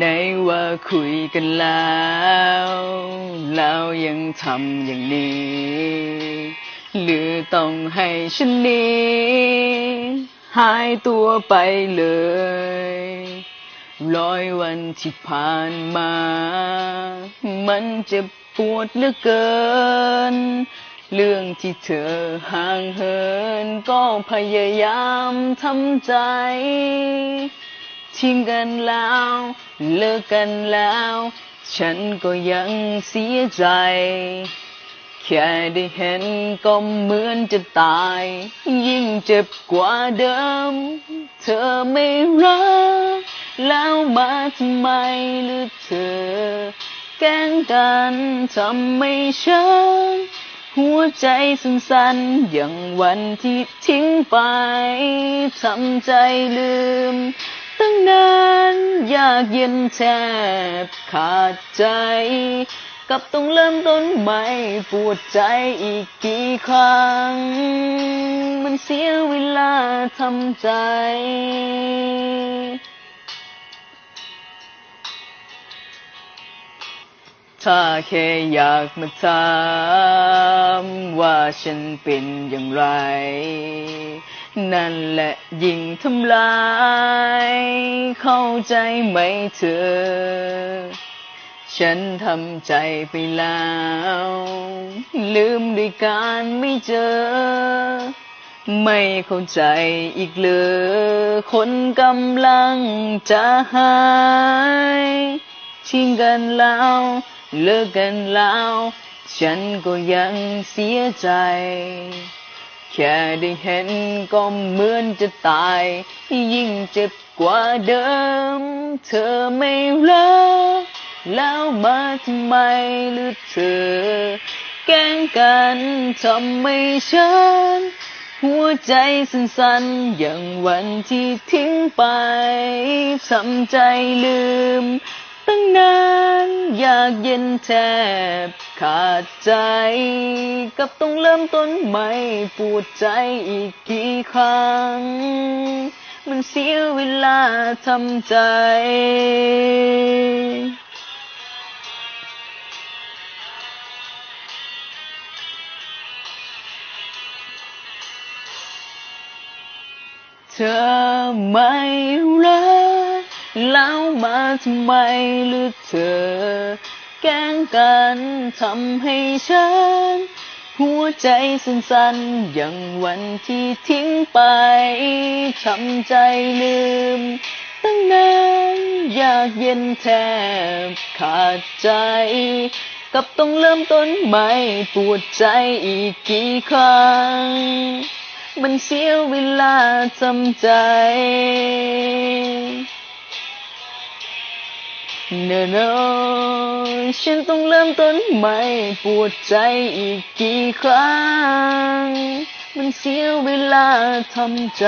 ในว่าคุยกันแล้ว แล้วยังทำอย่างนี้ หรือต้องให้ฉันนี้ หายตัวไปเลย ร้อยวันที่ผ่านมา มันเจ็บปวดเหลือเกิน เรื่องที่เธอห่างเหิน ก็พยายามทำใจ ทิ้งกันแล้ว เลิกกันแล้ว ฉันก็ยังเสียใจ แค่ได้เห็นก็เหมือนจะตาย ยิ่งเจ็บกว่าเดิม เธอไม่รัก แล้วมาทำไมหรือเธอ แกล้งกันทำไม่ฉันหัวใจสั่นๆ อย่างวันที่ทิ้งไป ทำใจลืม ตั้งนานอยากเย็นแทบขาดใจกับต้องเริ่มต้นใหม่ปวดใจอีกกี่ครั้ง มันเสียเวลาทำใจ ถ้าแค่อยากมาถามว่าฉันเป็นอย่างไร นั่นแหละยิ่งทำลาย เข้าใจไหมเธอ ฉันทำใจไปแล้ว ลืมด้วยการไม่เจอ ไม่เข้าใจอีกเลยคนกำลังจะหายทิ้งกันแล้วเลิกกันแล้ว ฉันก็ยังเสียใจ แค่ได้เห็นก็เหมือนจะตาย ยิ่งเจ็บกว่าเดิม เธอไม่รักแล้วมาทำไมหรือเธอ แกล้งกันทำไม่ฉัน หัวใจสั่นๆ อย่างวันที่ทิ้งไปทำใจลืม ตั้งนานอยากเย็นแทบขาดใจ กับต้องเริ่มต้นใหม่ปวดใจอีกกี่ครั้ง มันเสียเวลาทำใจ เธอไม่รักแล้วมาทำไมหรือเธอแกล้งกันทำให้ฉัน หัวใจสั่นๆ อย่างวันที่ทิ้งไป ทำใจลืม ตั้งนานอยากเย็นแทบขาดใจ กับต้องเริ่มต้นใหม่ปวดใจอีกกี่ครั้ง มันเสียเวลาทำใจ เนอะเนอนฉันต้องเริ่มต้นใหม่ปวดใจอีกกี่ครั้ง มันเสียเวลาทำใจ